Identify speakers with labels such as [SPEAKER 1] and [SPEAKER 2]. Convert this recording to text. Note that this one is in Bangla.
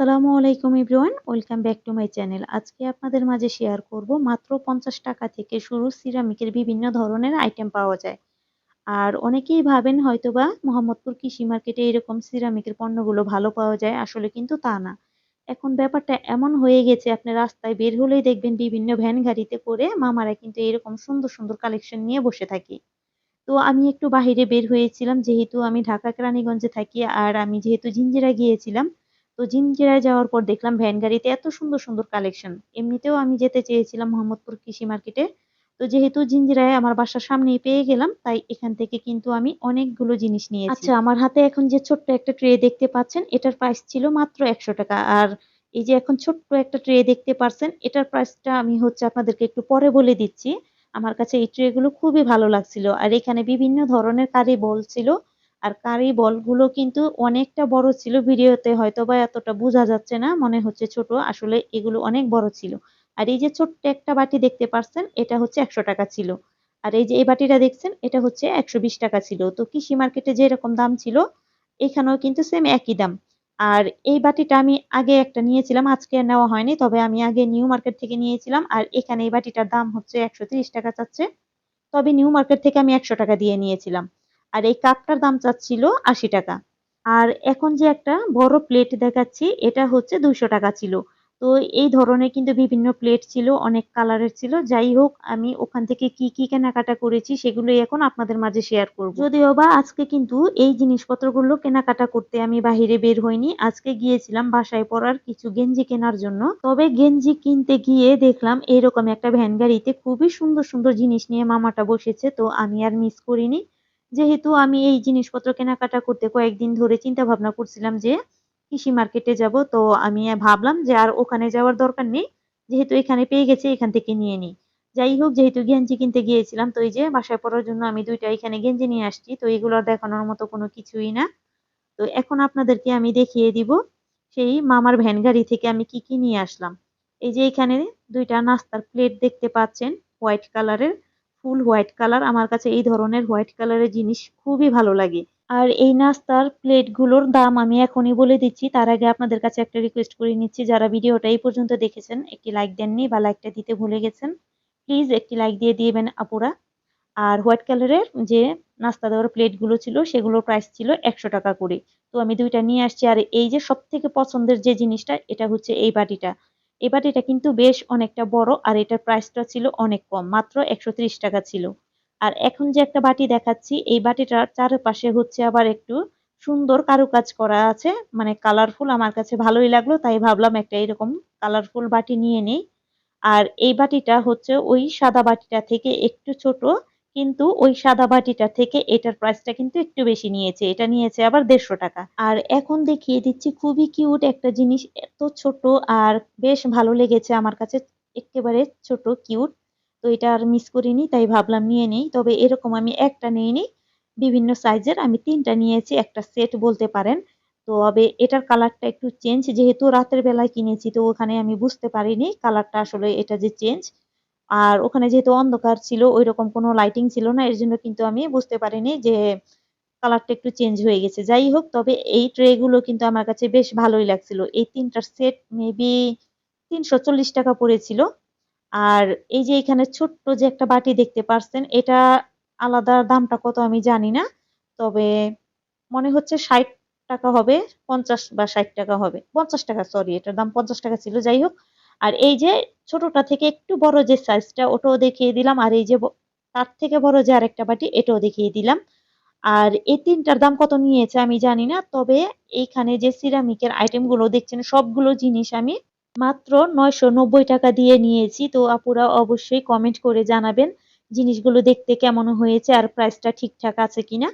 [SPEAKER 1] আসসালামু আলাইকুম everyone, welcome back to my channel. আজকে আপনাদের মাঝে শেয়ার করব মাত্র পঞ্চাশ টাকা থেকে শুরু সিরামিকের বিভিন্ন ধরনের আইটেম পাওয়া যায়। আর অনেকেই ভাবেন হয়তোবা মোহাম্মদপুর কৃষি মার্কেটে এরকম সিরামিকের পণ্যগুলো ভালো পাওয়া যায়, আসলে কিন্তু তা না। এখন ব্যাপারটা এমন হয়ে গেছে, আপনি রাস্তায় বের হলেই দেখবেন বিভিন্ন ভ্যান গাড়িতে করে মামারা কিন্তু এরকম সুন্দর সুন্দর কালেকশন নিয়ে বসে থাকে। তো আমি একটু বাহিরে বের হয়েছিলাম, যেহেতু আমি ঢাকা, কেরানীগঞ্জে থাকি, আর আমি যেহেতু জিঞ্জিরা গিয়েছিলাম তো জিঞ্জিরায় যাওয়ার পর দেখলাম ভ্যান গাড়িতে এত সুন্দর সুন্দর কালেকশন এমনিতেও আমি যেতে চেয়েছিলাম মোহাম্মদপুর কৃষি মার্কেটে। তো যেহেতু জিঞ্জিরায় আমার বাসার সামনেই পেয়ে গেলাম, তাই এখান থেকে কিন্তু আমি অনেকগুলো জিনিস নিয়ে আচ্ছা আমার হাতে এখন যে ছোট্ট একটা ট্রে দেখতে পাচ্ছেন, এটার প্রাইস ছিল মাত্র একশো টাকা। আর এই যে এখন ছোট্ট একটা ট্রে দেখতে পাচ্ছেন এটার প্রাইসটা আমি হচ্ছে আপনাদেরকে একটু পরে বলে দিচ্ছি। আমার কাছে এই ট্রে গুলো খুবই ভালো লাগছিল। আর এখানে বিভিন্ন ধরনের কারি বল ছিল। আর কারি বলগুলো কিন্তু অনেকটা বড় ছিল ভিডিওতে হয়তো বা এতটা বোঝা যাচ্ছে না, মনে হচ্ছে ছোট। আসলে এগুলো অনেক বড় ছিল। আর এই যে ছোট্ট একটা বাটি দেখতে পাচ্ছেন এটা হচ্ছে একশো টাকা ছিল। আর এই যে এই বাটিটা দেখছেন, এটা হচ্ছে একশো বিশ টাকা ছিল। তো কৃষি মার্কেটে যেরকম দাম ছিল, এখানেও কিন্তু সেম একই দাম। আর এই বাটিটা আমি আগে একটা নিয়েছিলাম, আজকে নেওয়া হয়নি, তবে আমি আগে নিউ মার্কেট থেকে নিয়েছিলাম। আর এখানে এই বাটিটার দাম হচ্ছে একশো ত্রিশ টাকা চাচ্ছে। তবে নিউ মার্কেট থেকে আমি একশো টাকা দিয়ে নিয়েছিলাম। আর এই কাপটার দাম চাচ্ছিল আশি টাকা। আর এখন যে একটা বড় প্লেট দেখাচ্ছি, এটা হচ্ছে দুইশো টাকা ছিল। তো এই ধরনের কিন্তু বিভিন্ন প্লেট ছিল, অনেক কালারের ছিল। যাই হোক, আমি ওখান থেকে কি কি কেনাকাটা করেছি সেগুলোই এখন আপনাদের মাঝে শেয়ার করব। যদিও বা আজকে কিন্তু এই জিনিসপত্রগুলো কেনাকাটা করতে আমি বাহিরে বের হইনি, আজকে গিয়েছিলাম বাসায় পড়ার কিছু গেঞ্জি কেনার জন্য। তবে গেঞ্জি কিনতে গিয়ে দেখলাম এরকম একটা ভ্যান গাড়িতে খুবই সুন্দর সুন্দর জিনিস নিয়ে মামাটা বসেছে, তো আমি আর মিস করিনি। যেহেতু আমি এই জিনিসপত্র কেনাকাটা করতে কয়েকদিন ধরে চিন্তা ভাবনা করছিলাম যে কৃষি মার্কেটে যাব, তো আমি ভাবলাম যে আর ওখানে যাওয়ার দরকার নেই। যেহেতু এখানে পেয়ে গেছে, এখান থেকে নিয়ে নিই। যাই হোক, যেহেতু গেঞ্জি কিনতে গিয়েছিলাম, তো এই যে বাসায় পড়ার জন্য আমি দুইটা এখানে গেঞ্জি নিয়ে আসছি, তো এগুলো দেখানোর মতো কোনো কিছুই না। তো এখন আপনাদেরকে আমি দেখিয়ে দিব সেই মামার ভ্যান গাড়ি থেকে আমি কি কি নিয়ে আসলাম। এই যে এখানে দুইটা নাস্তার প্লেট দেখতে পাচ্ছেন, হোয়াইট কালারের। ফুল হোয়াইট কালার আমার কাছে এই ধরনের হোয়াইট কালারের জিনিস খুবই ভালো লাগে। আর এই নাস্তার প্লেটগুলোর দাম আমি এখনই বলে দিচ্ছি, তার আগে আপনাদের কাছে একটা রিকোয়েস্ট করে নিচ্ছি, যারা ভিডিওটা এই পর্যন্ত দেখেছেন, একটি লাইক দেননি বা লাইকটা দিতে ভুলে গেছেন প্লিজ একটি লাইক দিয়ে দিবেন আপুরা। আর হোয়াইট কালারের যে নাস্তা দেওয়ার প্লেটগুলো ছিল, সেগুলোর প্রাইস ছিল একশো টাকা করে। তো আমি দুইটা নিয়ে আসছি, আর এই যে সব থেকে পছন্দের যে জিনিসটা, এটা হচ্ছে এই বাটিটা। এই বাটিটা কিন্তু বেশ অনেকটা বড় আর এটার প্রাইসটা ছিল অনেক কম, মাত্র একশো ত্রিশ টাকা ছিল। আর এখন যে একটা বাটি দেখাচ্ছি, এই বাটিটার চারপাশে হচ্ছে আবার একটু সুন্দর কারুকাজ করা আছে মানে কালারফুল আমার কাছে ভালোই লাগল, তাই ভাবলাম একটা এরকম কালারফুল বাটি নিয়ে নেই। আর এই বাটিটা হচ্ছে ওই সাদা বাটিটা থেকে একটু ছোট কিন্তু ওই সাদা বাটিটা থেকে এটার প্রাইসটা কিন্তু একটু বেশি নিয়েছে। এটা নিয়েছে আবার দেড়শো টাকা। আর এখন দেখিয়ে দিচ্ছি, খুবই কিউট একটা জিনিস, এত ছোট আর বেশ ভালো লেগেছে আমার কাছে একেবারে ছোট কিউট তো এটা আর মিস করিনি, তাই ভাবলাম নিয়ে নেই। তবে এরকম আমি একটা নিইনি, বিভিন্ন সাইজের আমি তিনটা নিয়েছি, একটা সেট বলতে পারেন। তো তবে এটার কালারটা একটু চেঞ্জ যেহেতু রাতের বেলায় কিনেছি, তো ওখানে আমি বুঝতে পারিনি কালারটা আসলে এটা যে চেঞ্জ আর ওখানে যেহেতু অন্ধকার ছিল ওই রকম কোনো লাইটিং ছিল না, এর জন্য কিন্তু আমি বুঝতে পারিনি যে কালারটা একটু চেঞ্জ হয়ে গেছে। যাই হোক, তবে এই ট্রে গুলো কিন্তু আমার কাছে বেশ ভালোই লাগছিল। এই তিনটার সেট মেবি তিনশো চল্লিশ টাকা পড়েছিল। আর এই যে এখানে ছোট্ট যে একটা বাটি দেখতে পারছেন, এটা আলাদা দামটা কত আমি জানি না, তবে মনে হচ্ছে ষাট টাকা হবে, পঞ্চাশ বা ষাট টাকা হবে। পঞ্চাশ টাকা সরি এটার দাম পঞ্চাশ টাকা ছিল। যাই হোক আর এই যে ছোটটা থেকে একটু বড় যে সাইজটা ওটাও দেখিয়ে দিলাম। আর এই যে তার থেকে বড় যে আরেকটা বাটি, এটাও দেখিয়ে দিলাম। আর এই তিনটার দাম কত নিয়েছে আমি জানি না, তবে এইখানে যে সিরামিকের আইটেমগুলো দেখছেন, সবগুলো জিনিস আমি মাত্র নয়শো নব্বই টাকা দিয়ে নিয়েছি। তো আপুরা অবশ্যই কমেন্ট করে জানাবেন, জিনিসগুলো দেখতে কেমন হয়েছে আর প্রাইসটা ঠিকঠাক আছে কিনা।